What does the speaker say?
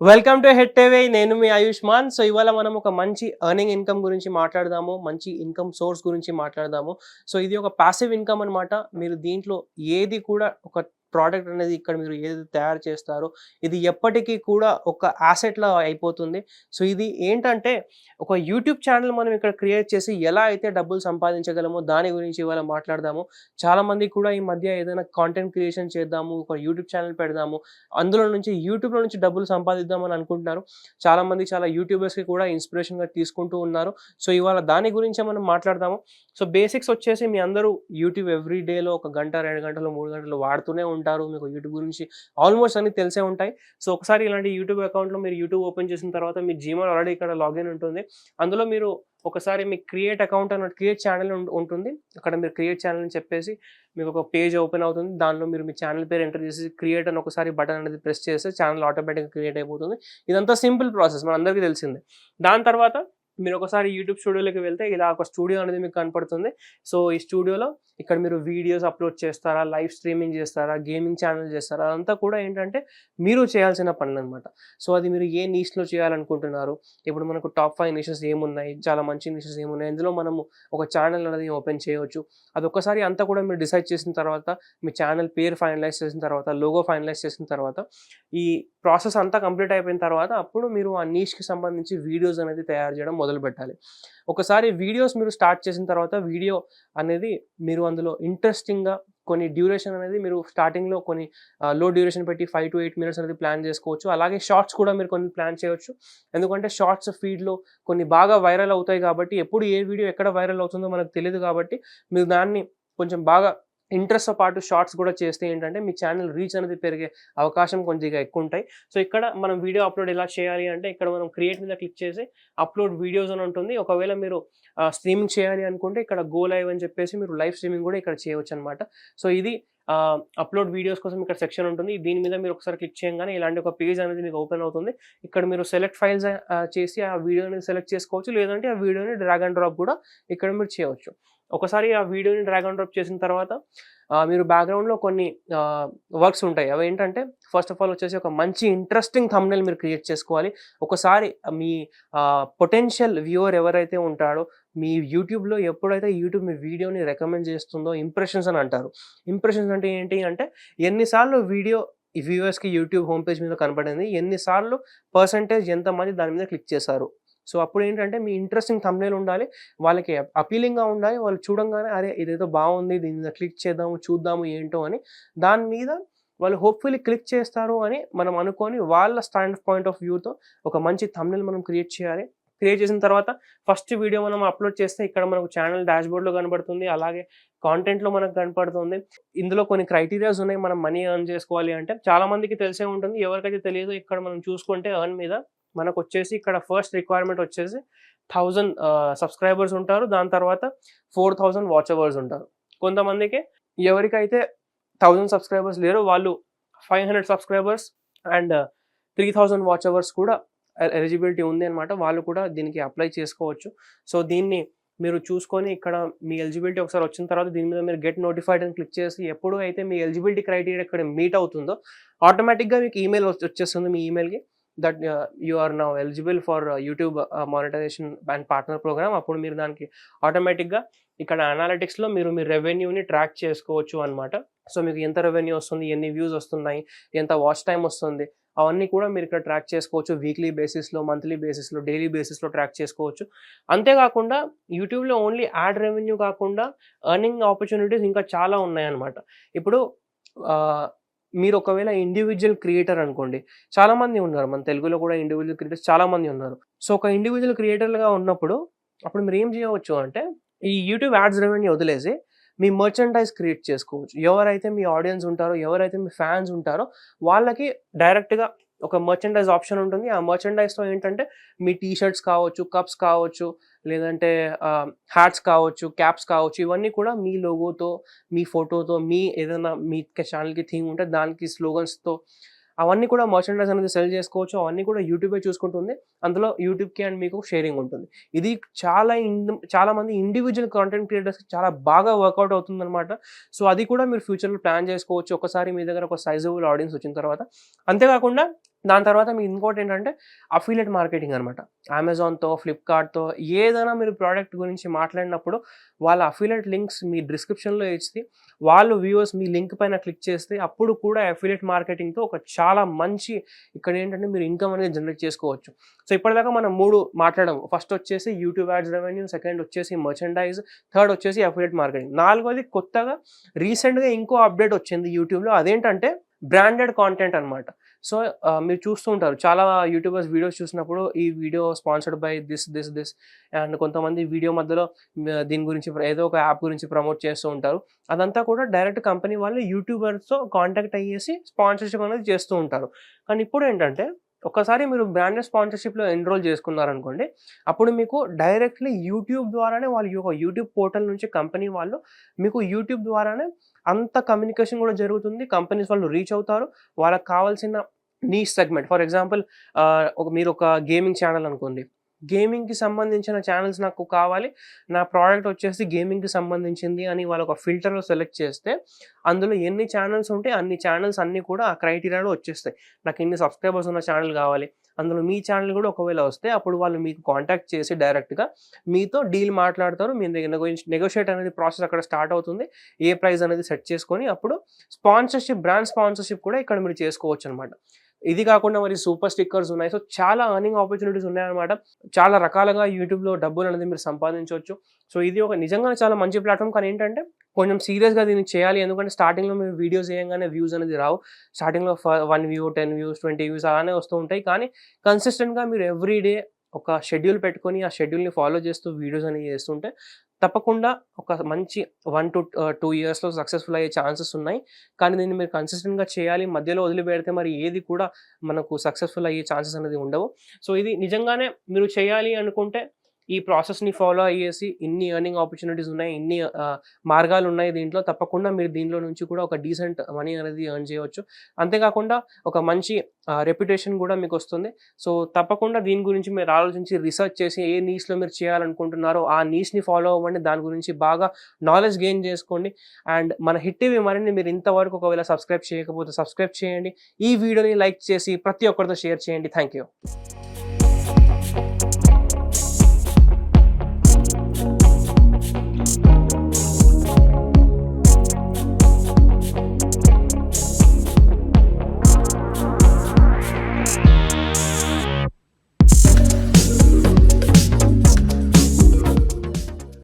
Welcome to head TV నేను మీ Ayushman so ఇవాళ మనం ఒక మంచి ఎర్నింగ్ ఇన్కమ్ గురించి మాట్లాడదాము. మంచి ఇన్కమ్ సోర్స్ గురించి మాట్లాడదాము. సో ఇది ఒక పాసివ్ ఇన్కమ్ అన్నమాట. మీరు దీంట్లో ఏది కూడా ఒక ప్రోడక్ట్ అనేది ఇక్కడ మీరు ఏది తయారు చేస్తారో ఇది ఎప్పటికీ కూడా ఒక యాసెట్లా అయిపోతుంది. సో ఇది ఏంటంటే ఒక యూట్యూబ్ ఛానల్ మనం ఇక్కడ క్రియేట్ చేసి ఎలా అయితే డబ్బులు సంపాదించగలమో దాని గురించి ఇవాళ మాట్లాడదాము. చాలామంది కూడా ఈ మధ్య ఏదైనా కాంటెంట్ క్రియేషన్ చేద్దాము ఒక యూట్యూబ్ ఛానల్ పెడదాము అందులో నుంచి యూట్యూబ్లో నుంచి డబ్బులు సంపాదిద్దామని అనుకుంటున్నారు. చాలామంది చాలా యూట్యూబర్స్కి కూడా ఇన్స్పిరేషన్గా తీసుకుంటూ ఉన్నారు. సో ఇవాళ దాని గురించే మనం మాట్లాడదాము. సో బేసిక్స్ వచ్చేసి మీ అందరూ యూట్యూబ్ ఎవ్రీ డేలో ఒక గంట రెండు గంటలు మూడు గంటలు వాడుతూనే ఉంటారు ఉంటారు మీకు యూట్యూబ్ గురించి ఆల్మోస్ట్ అన్ని తెలిసే ఉంటాయి. సో ఒకసారి ఇలాంటి యూట్యూబ్ అకౌంట్లో మీరు యూట్యూబ్ ఓపెన్ చేసిన తర్వాత మీ జీమెయిల్ ఆల్రెడీ ఇక్కడ లాగిన్ ఉంటుంది. అందులో మీరు ఒకసారి మీ క్రియేట్ అకౌంట్ అన్నట్టు క్రియేట్ ఛానల్ ఉంటుంది. అక్కడ మీరు క్రియేట్ ఛానల్ అని చెప్పేసి మీకు ఒక పేజ్ ఓపెన్ అవుతుంది. దానిలో మీరు మీ ఛానల్ పేరు ఎంటర్ చేసి క్రియేట్ అని ఒకసారి బటన్ అనేది ప్రెస్ చేస్తే ఛానల్ ఆటోమేటిక్గా క్రియేట్ అయిపోతుంది. ఇదంతా సింపుల్ ప్రాసెస్ మనందరికీ తెలిసిందే. దాని తర్వాత మీరు ఒకసారి యూట్యూబ్ స్టూడియోలోకి వెళ్తే ఇలా ఒక స్టూడియో అనేది మీకు కనపడుతుంది. సో ఈ స్టూడియోలో ఇక్కడ మీరు వీడియోస్ అప్లోడ్ చేస్తారా లైవ్ స్ట్రీమింగ్ చేస్తారా గేమింగ్ ఛానల్ చేస్తారా అదంతా కూడా ఏంటంటే మీరు చేయాల్సిన పనులు అనమాట సో అది మీరు ఏ నీష్లో చేయాలనుకుంటున్నారు? ఇప్పుడు మనకు టాప్ ఫైవ్ నిషెస్ ఏమున్నాయి? చాలా మంచి నిషెస్ ఏమున్నాయి? ఇందులో మనము ఒక ఛానల్ అనేది ఓపెన్ చేయవచ్చు అది ఒక్కసారి అంతా కూడా మీరు డిసైడ్ చేసిన తర్వాత మీ ఛానల్ పేరు ఫైనలైజ్ చేసిన తర్వాత లోగో ఫైనలైజ్ చేసిన తర్వాత ఈ ప్రాసెస్ అంతా కంప్లీట్ అయిపోయిన తర్వాత అప్పుడు మీరు ఆ నీష్కి సంబంధించి వీడియోస్ అనేది తయారు చేయడం మొదలు పెట్టాలి ఒకసారి వీడియోస్ మీరు స్టార్ట్ చేసిన తర్వాత వీడియో అనేది మీరు అందులో ఇంట్రెస్టింగ్గా కొన్ని డ్యూరేషన్ అనేది మీరు స్టార్టింగ్లో కొన్ని లో డ్యూరేషన్ పెట్టి ఫైవ్ టు ఎయిట్ మినిట్స్ అనేది ప్లాన్ చేసుకోవచ్చు. అలాగే షార్ట్స్ కూడా మీరు కొన్ని ప్లాన్ చేయవచ్చు ఎందుకంటే షార్ట్స్ ఫీడ్లో కొన్ని బాగా వైరల్ అవుతాయి కాబట్టి ఎప్పుడు ఏ వీడియో ఎక్కడ వైరల్ అవుతుందో మనకు తెలియదు కాబట్టి మీరు దాన్ని కొంచెం బాగా ఇంట్రెస్ట్తో పాటు షార్ట్స్ కూడా చేస్తే ఏంటంటే మీ ఛానల్ రీచ్ అనేది పెరిగే అవకాశం కొద్దిగా ఎక్కువ ఉంటాయి. సో ఇక్కడ మనం వీడియో అప్లోడ్ ఎలా చేయాలి అంటే ఇక్కడ మనం క్రియేట్ మీద క్లిక్ చేసి అప్లోడ్ వీడియోస్ అని ఉంటుంది. ఒకవేళ మీరు స్ట్రీమింగ్ చేయాలి అనుకుంటే ఇక్కడ గో లైవ్ అని చెప్పేసి మీరు లైవ్ స్ట్రీమింగ్ కూడా ఇక్కడ చేయవచ్చు అనమాట సో ఇది అప్లోడ్ వీడియోస్ కోసం ఇక్కడ సెక్షన్ ఉంటుంది. దీని మీద మీరు ఒకసారి క్లిక్ చేయగానే ఇలాంటి ఒక పేజ్ అనేది మీకు ఓపెన్ అవుతుంది. ఇక్కడ మీరు సెలెక్ట్ ఫైల్స్ చేసి ఆ వీడియోని సెలెక్ట్ చేసుకోవచ్చు. లేదంటే ఆ వీడియోని డ్రాగ్ అండ్ డ్రాప్ కూడా ఇక్కడ మీరు చేయవచ్చు. ఒకసారి ఆ వీడియోని డ్రాగ్ అండ్ డ్రాప్ చేసిన తర్వాత మీరు బ్యాక్గ్రౌండ్లో కొన్ని వర్క్స్ ఉంటాయి. అవి ఏంటంటే ఫస్ట్ ఆఫ్ ఆల్ వచ్చేసి ఒక మంచి ఇంట్రెస్టింగ్ థంబ్నెల్ మీరు క్రియేట్ చేసుకోవాలి. ఒకసారి మీ పొటెన్షియల్ వ్యూవర్ ఎవరైతే ఉంటాడో మీ యూట్యూబ్లో ఎప్పుడైతే యూట్యూబ్ మీ వీడియోని రికమెండ్ చేస్తుందో ఇంప్రెషన్స్ అని అంటారు. ఇంప్రెషన్స్ అంటే ఏంటి అంటే ఎన్నిసార్లు వీడియో వ్యూవర్స్కి యూట్యూబ్ హోమ్ పేజ్ మీద కనబడింది ఎన్నిసార్లు పర్సంటేజ్ ఎంతమంది దాని మీద క్లిక్ చేశారు. సో అప్పుడు ఏంటంటే మీ ఇంట్రెస్టింగ్ thumbnail ఉండాలి. వాళ్ళకి అపీలింగ్గా ఉండాలి. వాళ్ళు చూడంగానే అరే ఇదేదో బాగుంది దీని మీద క్లిక్ చేద్దాము చూద్దాము ఏంటో అని దాని మీద వాళ్ళు హోప్ఫుల్లీ క్లిక్ చేస్తారు అని మనం అనుకొని వాళ్ళ స్టాండ్ పాయింట్ ఆఫ్ వ్యూతో ఒక మంచి thumbnail మనం క్రియేట్ చేయాలి. క్రియేట్ చేసిన తర్వాత ఫస్ట్ వీడియో మనం అప్లోడ్ చేస్తే ఇక్కడ మనకు ఛానల్ డాష్బోర్డ్లో కనబడుతుంది. అలాగే కాంటెంట్లో మనకు కనపడుతుంది. ఇందులో కొన్ని క్రైటీరియాస్ ఉన్నాయి. మనం మనీ ఎర్న్ చేసుకోవాలి అంటే చాలామందికి తెలిసే ఉంటుంది. ఎవరికైతే తెలియదు ఇక్కడ మనం చూసుకుంటే ఎర్న్ మీద మనకు వచ్చేసి ఇక్కడ ఫస్ట్ రిక్వైర్మెంట్ వచ్చేసి థౌజండ్ సబ్స్క్రైబర్స్ ఉంటారు. దాని తర్వాత ఫోర్ థౌజండ్ వాచ్ అవర్స్ ఉంటారు. కొంతమందికి ఎవరికైతే థౌజండ్ సబ్స్క్రైబర్స్ లేరు వాళ్ళు five hundred subscribers and three thousand watch hours కూడా ఎలిజిబిలిటీ ఉంది అనమాట వాళ్ళు కూడా దీనికి అప్లై చేసుకోవచ్చు. సో దీన్ని మీరు చూసుకొని ఇక్కడ మీ ఎలిజిబిలిటీ ఒకసారి వచ్చిన తర్వాత దీని మీద మీరు గెట్ నోటిఫైడ్ అని క్లిక్ చేసి ఎప్పుడు అయితే మీ ఎలిజిబిలిటీ క్రైటీరియా ఇక్కడ మీట్ అవుతుందో ఆటోమేటిక్గా మీకు ఈమెయిల్ వచ్చేస్తుంది మీ ఈమెయిల్కి that you are now eligible for YouTube monetization and partner program అప్పుడు మీరు దానికి ఆటోమేటిక్గా ఇక్కడ అనాలిటిక్స్లో మీరు మీ రెవెన్యూని ట్రాక్ చేసుకోవచ్చు అనమాట సో మీకు ఎంత రెవెన్యూ వస్తుంది ఎన్ని వ్యూస్ వస్తున్నాయి ఎంత వాచ్ టైం వస్తుంది అవన్నీ కూడా మీరు ఇక్కడ ట్రాక్ చేసుకోవచ్చు. వీక్లీ బేసిస్లో మంత్లీ బేసిస్లో డైలీ బేసిస్లో ట్రాక్ చేసుకోవచ్చు. అంతేకాకుండా యూట్యూబ్లో ఓన్లీ యాడ్ రెవెన్యూ కాకుండా ఎర్నింగ్ ఆపర్చునిటీస్ ఇంకా చాలా ఉన్నాయన్నమాట. ఇప్పుడు మీరు ఒకవేళ ఇండివిజువల్ క్రియేటర్ అనుకోండి చాలామంది ఉన్నారు. మన తెలుగులో కూడా ఇండివిజువల్ క్రియేటర్స్ చాలా మంది ఉన్నారు. సో ఒక ఇండివిజువల్ క్రియేటర్గా ఉన్నప్పుడు అప్పుడు మీరు ఏం చేయవచ్చు అంటే ఈ యూట్యూబ్ యాడ్స్ రెవెన్యూ వదిలేసి మీ మర్చెండైజ్ క్రియేట్ చేసుకోవచ్చు. ఎవరైతే మీ ఆడియన్స్ ఉంటారో ఎవరైతే మీ ఫ్యాన్స్ ఉంటారో వాళ్ళకి డైరెక్ట్గా ఒక మర్చెండైజ్ ఆప్షన్ ఉంటుంది. ఆ మర్చెండైజ్తో ఏంటంటే మీ టీ షర్ట్స్ కావచ్చు కప్స్ కావచ్చు లేదంటే హ్యాట్స్ కావచ్చు క్యాప్స్ కావచ్చు ఇవన్నీ కూడా మీ లోగోతో మీ ఫోటోతో మీ ఏదైనా మీ ఛానల్కి థీమ్ ఉంటే దానికి స్లోగన్స్తో అవన్నీ కూడా మర్చెండైజ్ అనేది సెల్ చేసుకోవచ్చు. అవన్నీ కూడా యూట్యూబే చూసుకుంటుంది. అందులో యూట్యూబ్కి అండ్ మీకు షేరింగ్ ఉంటుంది. ఇది చాలా ఇండ్ చాలా మంది ఇండివిజువల్ కంటెంట్ క్రియేటర్స్కి చాలా బాగా వర్కౌట్ అవుతుంది అనమాట సో అది కూడా మీరు ఫ్యూచర్లో ప్లాన్ చేసుకోవచ్చు. ఒకసారి మీ దగ్గర ఒక సైజబుల్ ఆడియన్స్ వచ్చిన తర్వాత. అంతేకాకుండా దాని తర్వాత మీ ఇంకోటి ఏంటంటే అఫిలియట్ మార్కెటింగ్ అనమాట అమెజాన్తో ఫ్లిప్కార్ట్తో ఏదైనా మీరు ప్రోడక్ట్ గురించి మాట్లాడినప్పుడు వాళ్ళ అఫిలియట్ లింక్స్ మీ డిస్క్రిప్షన్లో ఇచ్చి వాళ్ళు వ్యూవర్స్ మీ లింక్ పైన క్లిక్ చేస్తే అప్పుడు కూడా అఫిలియట్ మార్కెటింగ్తో ఒక చాలా మంచి ఇక్కడ ఏంటంటే మీరు ఇన్కమ్ అనేది జనరేట్ చేసుకోవచ్చు. సో ఇప్పటిదాకా మనం మూడు మాట్లాడము. ఫస్ట్ వచ్చేసి యూట్యూబ్ యాడ్స్ రెవెన్యూ సెకండ్ వచ్చేసి మర్చెండైజ్ థర్డ్ వచ్చేసి అఫిలియట్ మార్కెటింగ్ నాలుగోది కొత్తగా రీసెంట్గా ఇంకో అప్డేట్ వచ్చింది యూట్యూబ్లో అదేంటంటే బ్రాండెడ్ కాంటెంట్ అనమాట సో మీరు చూస్తూ ఉంటారు. చాలా యూట్యూబర్స్ వీడియోస్ చూసినప్పుడు ఈ video sponsored by this this this and కొంతమంది వీడియో మధ్యలో దీని గురించి ఏదో ఒక యాప్ గురించి ప్రమోట్ చేస్తూ ఉంటారు. అదంతా కూడా డైరెక్ట్ కంపెనీ వాళ్ళు యూట్యూబర్స్తో కాంటాక్ట్ అయ్యేసి స్పాన్సర్షిప్ అనేది చేస్తూ ఉంటారు. కానీ ఇప్పుడు ఏంటంటే ఒకసారి మీరు బ్రాండెడ్ స్పాన్సర్షిప్లో ఎన్రోల్ చేసుకున్నారనుకోండి అప్పుడు మీకు డైరెక్ట్లీ యూట్యూబ్ ద్వారానే వాళ్ళు ఒక యూట్యూబ్ పోర్టల్ నుంచి కంపెనీ వాళ్ళు మీకు యూట్యూబ్ ద్వారానే అంత కమ్యూనికేషన్ కూడా జరుగుతుంది. కంపెనీస్ వాళ్ళు రీచ్ అవుతారు. వాళ్ళకి కావాల్సిన నీ సెగ్మెంట్ ఫర్ ఎగ్జాంపుల్ ఒక మీరు ఒక గేమింగ్ ఛానల్ అనుకోండి గేమింగ్కి సంబంధించిన ఛానల్స్ నాకు కావాలి. నా ప్రోడక్ట్ వచ్చేసి గేమింగ్కి సంబంధించింది అని వాళ్ళు ఒక ఫిల్టర్లో సెలెక్ట్ చేస్తే అందులో ఎన్ని ఛానల్స్ ఉంటే అన్ని ఛానల్స్ అన్నీ కూడా ఆ క్రైటీరియాలో వచ్చేస్తాయి. నాకు ఎన్ని సబ్స్క్రైబర్స్ ఉన్న ఛానల్ కావాలి. అందులో మీ ఛానల్ కూడా ఒకవేళ వస్తే అప్పుడు వాళ్ళు మీకు కాంటాక్ట్ చేసి డైరెక్ట్గా మీతో డీల్ మాట్లాడతారు. మీ నెగోషియేట్ అనేది ప్రాసెస్ అక్కడ స్టార్ట్ అవుతుంది. ఏ ప్రైస్ అనేది సెట్ చేసుకొని అప్పుడు స్పాన్సర్షిప్ బ్రాండ్ స్పాన్సర్షిప్ కూడా ఇక్కడ మీరు చేసుకోవచ్చు అనమాట ఇది కాకుండా మరి సూపర్ స్టిక్కర్స్ ఉన్నాయి. సో చాలా అర్నింగ్ ఆపర్చునిటీస్ ఉన్నాయన్నమాట. చాలా రకాలుగా యూట్యూబ్లో డబ్బులు అనేది మీరు సంపాదించవచ్చు. సో ఇది ఒక నిజంగా చాలా మంచి ప్లాట్ఫామ్ కానీ ఏంటంటే కొంచెం సీరియస్గా దీన్ని చేయాలి. ఎందుకంటే స్టార్టింగ్లో మీరు వీడియోస్ చేయగానే వ్యూస్ అనేది రావు. స్టార్టింగ్లో one view ten views twenty views అలానే వస్తూ ఉంటాయి. కానీ కన్సిస్టెంట్గా మీరు ఎవ్రీ డే ఒక షెడ్యూల్ పెట్టుకొని ఆ షెడ్యూల్ని ఫాలో చేస్తూ వీడియోస్ అనేవి చేస్తుంటే తప్పకుండా ఒక మంచి వన్ టు టూ ఇయర్స్లో సక్సెస్ఫుల్ అయ్యే ఛాన్సెస్ ఉన్నాయి. కానీ దీన్ని మీరు కన్సిస్టెంట్గా చేయాలి మధ్యలో వదిలిపెడితే మరి ఏది కూడా మనకు సక్సెస్ఫుల్ అయ్యే ఛాన్సెస్ అనేది ఉండవు. సో ఇది నిజంగానే మీరు చేయాలి అనుకుంటే ఈ ప్రాసెస్ని ఫాలో అయ్యేసి ఇన్ని ఎర్నింగ్ ఆపర్చునిటీస్ ఉన్నాయి ఇన్ని మార్గాలు ఉన్నాయి దీంట్లో తప్పకుండా మీరు దీనిలో నుంచి కూడా ఒక డీసెంట్ మనీ అనేది ఎర్న్ చేయవచ్చు అంతేకాకుండా ఒక మంచి రెప్యుటేషన్ కూడా మీకు వస్తుంది. సో తప్పకుండా దీని గురించి మీరు ఆలోచించి రీసెర్చ్ చేసి ఏ నీస్లో మీరు చేయాలనుకుంటున్నారో ఆ నీస్ని ఫాలో అవ్వండి. దాని గురించి బాగా నాలెడ్జ్ గెయిన్ చేసుకోండి. అండ్ మన హిట్ టీవీ మరిన్ని మీరు ఇంతవరకు ఒకవేళ సబ్స్క్రైబ్ చేయకపోతే సబ్స్క్రైబ్ చేయండి. ఈ వీడియోని లైక్ చేసి ప్రతి ఒక్కరితో షేర్ చేయండి. Thank you